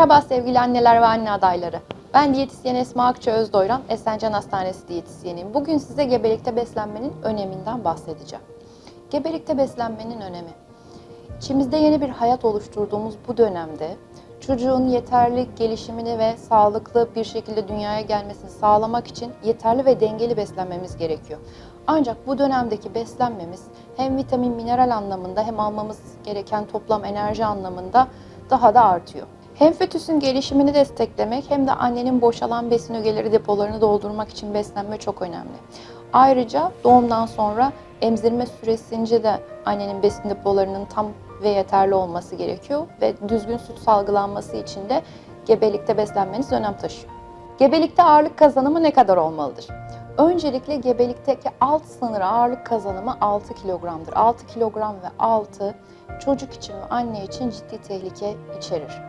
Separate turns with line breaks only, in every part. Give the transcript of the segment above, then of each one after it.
Merhaba sevgili anneler ve anne adayları. Ben diyetisyen Esma Akça Özdoyran, Esencan Hastanesi diyetisyeniyim. Bugün size gebelikte beslenmenin öneminden bahsedeceğim. Gebelikte beslenmenin önemi. İçimizde yeni bir hayat oluşturduğumuz bu dönemde çocuğun yeterli gelişimini ve sağlıklı bir şekilde dünyaya gelmesini sağlamak için yeterli ve dengeli beslenmemiz gerekiyor. Ancak bu dönemdeki beslenmemiz hem vitamin, mineral anlamında hem almamız gereken toplam enerji anlamında daha da artıyor. Hem fetüsün gelişimini desteklemek hem de annenin boşalan besin ögeleri depolarını doldurmak için beslenme çok önemli. Ayrıca doğumdan sonra emzirme süresince de annenin besin depolarının tam ve yeterli olması gerekiyor ve düzgün süt salgılanması için de gebelikte beslenmeniz önem taşıyor. Gebelikte ağırlık kazanımı ne kadar olmalıdır? Öncelikle gebelikteki alt sınır ağırlık kazanımı 6 kilogramdır. 6 kilogram ve altı çocuk için ve anne için ciddi tehlike içerir.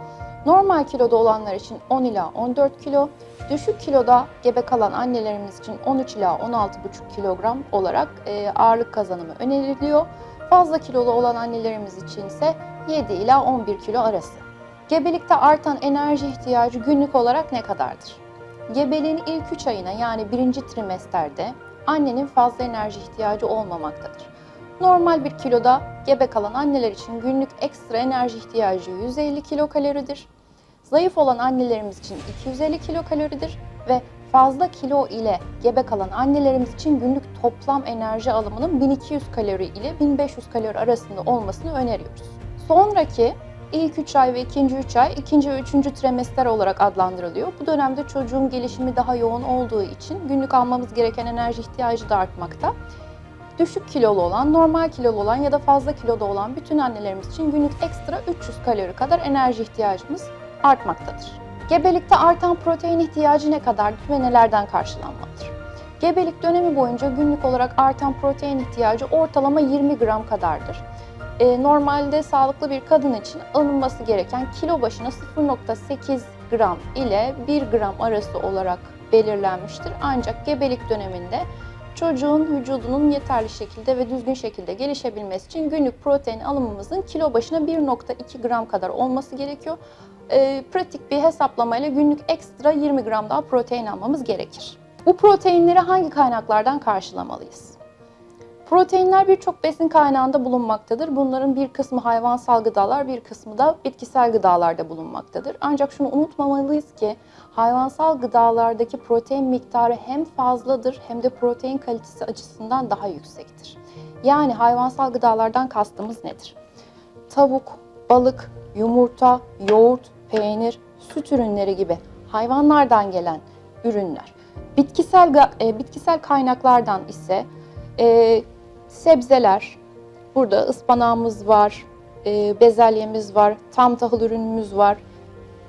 Normal kiloda olanlar için 10 ila 14 kilo, düşük kiloda gebe kalan annelerimiz için 13 ila 16,5 kilogram olarak e, ağırlık kazanımı öneriliyor. Fazla kilolu olan annelerimiz için ise 7 ila 11 kilo arası. Gebelikte artan enerji ihtiyacı günlük olarak ne kadardır? Gebeliğin ilk 3 ayına yani birinci trimesterde annenin fazla enerji ihtiyacı olmamaktadır. Normal bir kiloda gebe kalan anneler için günlük ekstra enerji ihtiyacı 150 kilokaloridir. Zayıf olan annelerimiz için 250 kilokaloridir ve fazla kilo ile gebe kalan annelerimiz için günlük toplam enerji alımının 1200 kalori ile 1500 kalori arasında olmasını öneriyoruz. Sonraki ilk 3 ay ve ikinci 3 ay, ikinci ve üçüncü trimester olarak adlandırılıyor. Bu dönemde çocuğun gelişimi daha yoğun olduğu için günlük almamız gereken enerji ihtiyacı da artmakta. Düşük kilolu olan, normal kilolu olan ya da fazla kiloda olan bütün annelerimiz için günlük ekstra 300 kalori kadar enerji ihtiyacımız artmaktadır. Gebelikte artan protein ihtiyacı ne kadardır ve nelerden karşılanmalıdır? Gebelik dönemi boyunca günlük olarak artan protein ihtiyacı ortalama 20 gram kadardır. Ee, normalde sağlıklı bir kadın için alınması gereken kilo başına 0.8 gram ile 1 gram arası olarak belirlenmiştir. Ancak gebelik döneminde çocuğun vücudunun yeterli şekilde ve düzgün şekilde gelişebilmesi için günlük protein alımımızın kilo başına 1.2 gram kadar olması gerekiyor. Ee, pratik bir hesaplamayla günlük ekstra 20 gram daha protein almamız gerekir. Bu proteinleri hangi kaynaklardan karşılamalıyız? Proteinler birçok besin kaynağında bulunmaktadır. Bunların bir kısmı hayvansal gıdalar, bir kısmı da bitkisel gıdalarda bulunmaktadır. Ancak şunu unutmamalıyız ki hayvansal gıdalardaki protein miktarı hem fazladır hem de protein kalitesi açısından daha yüksektir. Yani hayvansal gıdalardan kastımız nedir? Tavuk, balık, yumurta, yoğurt, peynir, süt ürünleri gibi hayvanlardan gelen ürünler. Bitkisel e, bitkisel kaynaklardan ise e, sebzeler, burada ıspanağımız var, e, bezelyemiz var, tam tahıl ürünümüz var,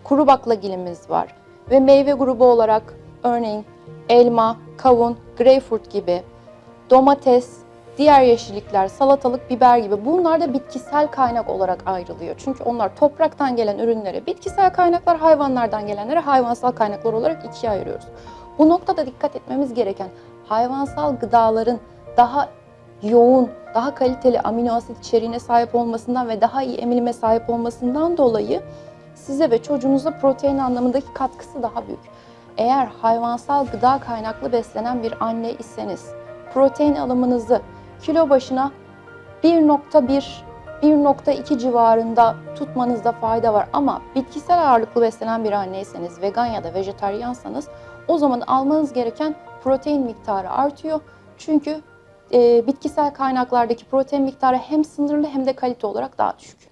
kuru baklagilimiz var ve meyve grubu olarak örneğin elma, kavun, greyfurt gibi, domates, diğer yeşillikler, salatalık, biber gibi bunlar da bitkisel kaynak olarak ayrılıyor. Çünkü onlar topraktan gelen ürünlere bitkisel kaynaklar, hayvanlardan gelenlere hayvansal kaynaklar olarak ikiye ayırıyoruz. Bu noktada dikkat etmemiz gereken hayvansal gıdaların daha yoğun, daha kaliteli amino asit içeriğine sahip olmasından ve daha iyi emilime sahip olmasından dolayı size ve çocuğunuza protein anlamındaki katkısı daha büyük. Eğer hayvansal gıda kaynaklı beslenen bir anne iseniz protein alımınızı kilo başına 1.1 1.2 civarında tutmanızda fayda var ama bitkisel ağırlıklı beslenen bir anneyseniz, vegan ya da vejetaryansanız o zaman almanız gereken protein miktarı artıyor. Çünkü e, bitkisel kaynaklardaki protein miktarı hem sınırlı hem de kalite olarak daha düşük.